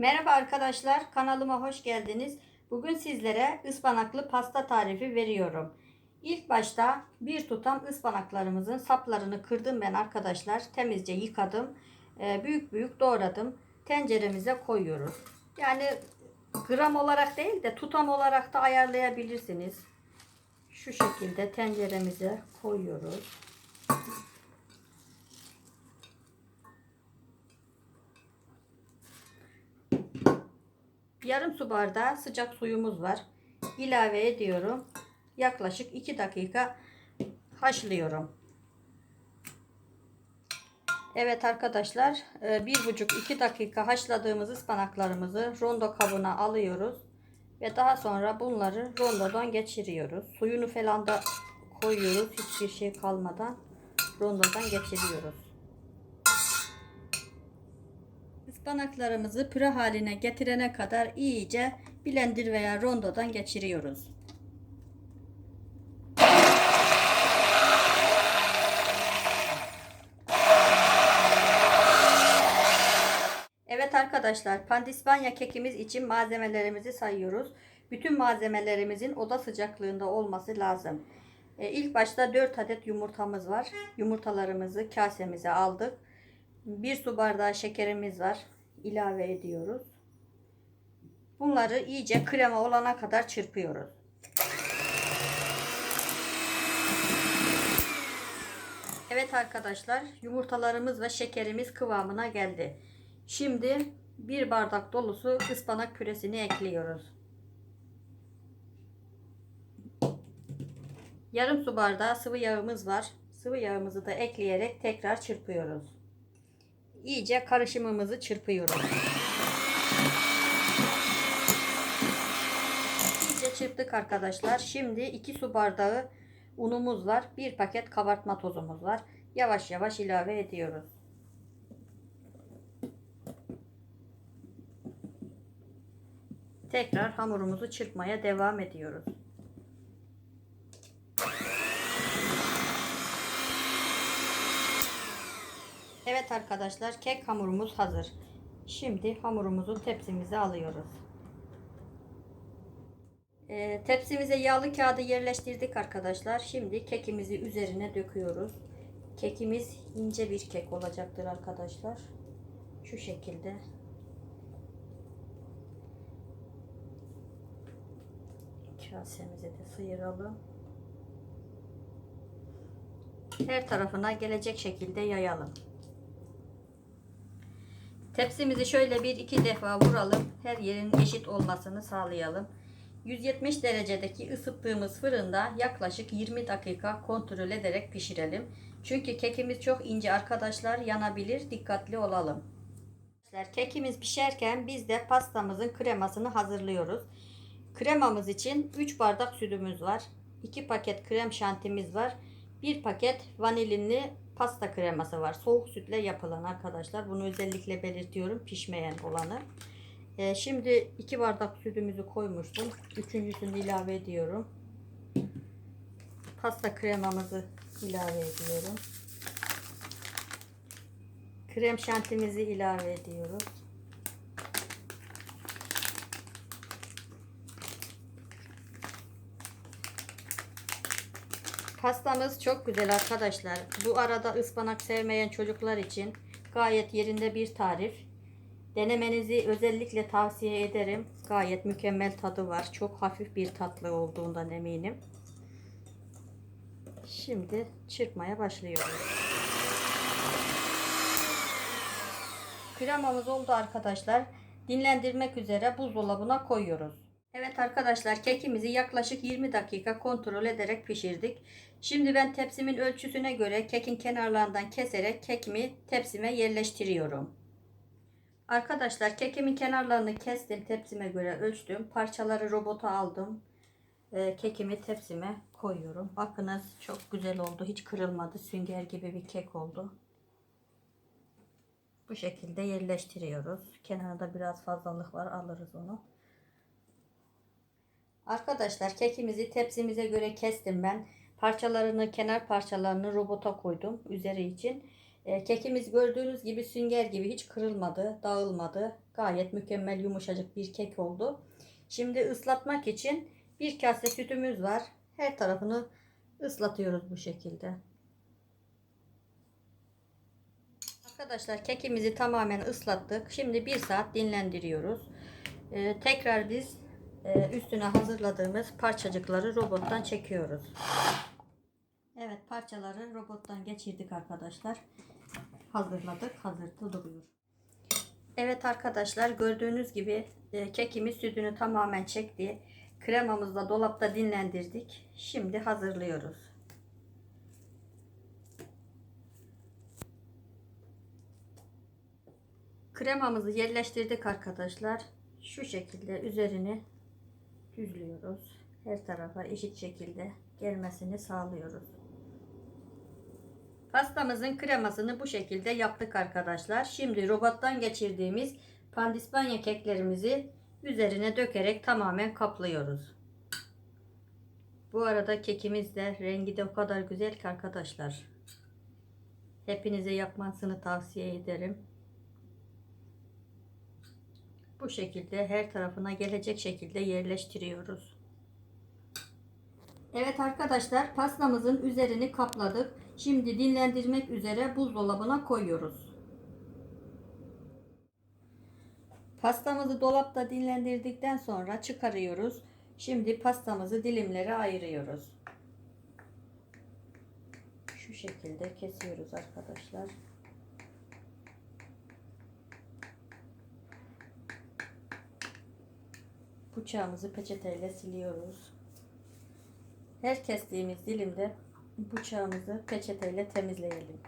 Merhaba arkadaşlar, kanalıma hoş geldiniz. Bugün sizlere ıspanaklı pasta tarifi veriyorum. İlk başta bir tutam ıspanaklarımızın saplarını kırdım ben arkadaşlar. Temizce yıkadım. Ee, Büyük büyük doğradım. Tenceremize koyuyoruz. Yani gram olarak değil de tutam olarak da ayarlayabilirsiniz. Şu şekilde tenceremize koyuyoruz. Yarım su bardağı sıcak suyumuz var. İlave ediyorum. Yaklaşık 2 dakika haşlıyorum. Evet arkadaşlar, e, bir buçuk iki dakika haşladığımız ıspanaklarımızı rondo kabına alıyoruz ve daha sonra bunları rondodan geçiriyoruz. Suyunu falan da koyuyoruz hiçbir şey kalmadan rondodan geçiriyoruz. Ispanaklarımızı püre haline getirene kadar iyice blender veya rondodan geçiriyoruz. Evet arkadaşlar pandispanya kekimiz için malzemelerimizi sayıyoruz. Bütün malzemelerimizin oda sıcaklığında olması lazım. E, ilk başta 4 adet yumurtamız var. Yumurtalarımızı kasemize aldık. 1 su bardağı şekerimiz var. İlave ediyoruz. Bunları iyice krema olana kadar çırpıyoruz. Evet arkadaşlar yumurtalarımız ve şekerimiz kıvamına geldi. Şimdi bir bardak dolusu ıspanak püresini ekliyoruz. Yarım su bardağı sıvı yağımız var. Sıvı yağımızı da ekleyerek tekrar çırpıyoruz. İyice karışımımızı çırpıyoruz. İyice çırptık arkadaşlar. Şimdi 2 su bardağı unumuz var. 1 paket kabartma tozumuz var. Yavaş yavaş ilave ediyoruz. Tekrar hamurumuzu çırpmaya devam ediyoruz. Evet arkadaşlar kek hamurumuz hazır. Şimdi hamurumuzu tepsimize alıyoruz. Ee, tepsimize yağlı kağıdı yerleştirdik arkadaşlar. Şimdi kekimizi üzerine döküyoruz. Kekimiz ince bir kek olacaktır arkadaşlar. Şu şekilde. Kasemizi de sıyıralım. Her tarafına gelecek şekilde yayalım. Tepsimizi şöyle bir iki defa vuralım. Her yerin eşit olmasını sağlayalım. 170 derecedeki ısıttığımız fırında yaklaşık 20 dakika kontrol ederek pişirelim. Çünkü kekimiz çok ince arkadaşlar yanabilir. Dikkatli olalım. Kekimiz pişerken biz de pastamızın kremasını hazırlıyoruz. Kremamız için 3 bardak sütümüz var. 2 paket krem şantimiz var. 1 paket vanilinli pasta kreması var. Soğuk sütle yapılan arkadaşlar. Bunu özellikle belirtiyorum. Pişmeyen olanı. Ee, şimdi 2 bardak sütümüzü koymuştum. Üçüncüsünü ilave ediyorum. Pasta kremamızı ilave ediyorum. Krem şantimizi ilave ediyoruz. Pastamız çok güzel arkadaşlar. Bu arada ıspanak sevmeyen çocuklar için gayet yerinde bir tarif. Denemenizi özellikle tavsiye ederim. Gayet mükemmel tadı var. Çok hafif bir tatlı olduğundan eminim. Şimdi çırpmaya başlıyoruz. Kremamız oldu arkadaşlar. Dinlendirmek üzere buzdolabına koyuyoruz. Evet arkadaşlar kekimizi yaklaşık 20 dakika kontrol ederek pişirdik. Şimdi ben tepsimin ölçüsüne göre kekin kenarlarından keserek kekimi tepsime yerleştiriyorum. Arkadaşlar kekimin kenarlarını kestim tepsime göre ölçtüm. Parçaları robota aldım. Ee, kekimi tepsime koyuyorum. Bakınız çok güzel oldu. Hiç kırılmadı. Sünger gibi bir kek oldu. Bu şekilde yerleştiriyoruz. Kenarda biraz fazlalık var. Alırız onu. Arkadaşlar kekimizi tepsimize göre kestim ben. Parçalarını, kenar parçalarını robota koydum üzeri için. E, kekimiz gördüğünüz gibi sünger gibi hiç kırılmadı, dağılmadı. Gayet mükemmel yumuşacık bir kek oldu. Şimdi ıslatmak için bir kase sütümüz var. Her tarafını ıslatıyoruz bu şekilde. Arkadaşlar kekimizi tamamen ıslattık. Şimdi bir saat dinlendiriyoruz. Ee, tekrar biz üstüne hazırladığımız parçacıkları robottan çekiyoruz. Evet parçaları robottan geçirdik arkadaşlar. Hazırladık. Hazırda duruyor. Evet arkadaşlar gördüğünüz gibi e, kekimiz sütünü tamamen çekti. Kremamızı da dolapta dinlendirdik. Şimdi hazırlıyoruz. Kremamızı yerleştirdik arkadaşlar. Şu şekilde üzerini düzlüyoruz. Her tarafa eşit şekilde gelmesini sağlıyoruz. Pastamızın kremasını bu şekilde yaptık arkadaşlar. Şimdi robottan geçirdiğimiz pandispanya keklerimizi üzerine dökerek tamamen kaplıyoruz. Bu arada kekimiz de rengi de o kadar güzel ki arkadaşlar. Hepinize yapmasını tavsiye ederim. Bu şekilde her tarafına gelecek şekilde yerleştiriyoruz. Evet arkadaşlar pastamızın üzerini kapladık. Şimdi dinlendirmek üzere buzdolabına koyuyoruz. Pastamızı dolapta dinlendirdikten sonra çıkarıyoruz. Şimdi pastamızı dilimlere ayırıyoruz. Şu şekilde kesiyoruz arkadaşlar. Bıçağımızı peçeteyle siliyoruz. Her kestiğimiz dilimde bıçağımızı peçeteyle temizleyelim.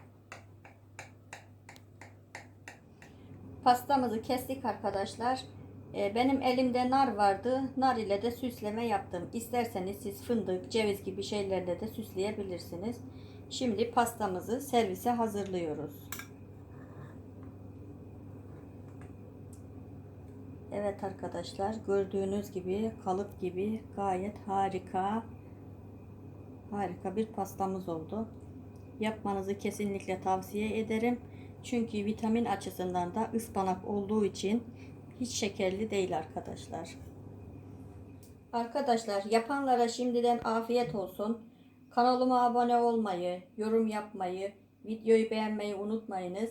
Pastamızı kestik arkadaşlar. Ee, Benim elimde nar vardı. Nar ile de süsleme yaptım. İsterseniz siz fındık, ceviz gibi şeylerle de süsleyebilirsiniz. Şimdi pastamızı servise hazırlıyoruz. Evet arkadaşlar gördüğünüz gibi kalıp gibi gayet harika harika bir pastamız oldu. Yapmanızı kesinlikle tavsiye ederim. Çünkü vitamin açısından da ıspanak olduğu için hiç şekerli değil arkadaşlar. Arkadaşlar yapanlara şimdiden afiyet olsun. Kanalıma abone olmayı, yorum yapmayı, videoyu beğenmeyi unutmayınız.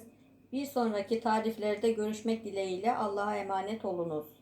Bir sonraki tariflerde görüşmek dileğiyle Allah'a emanet olunuz.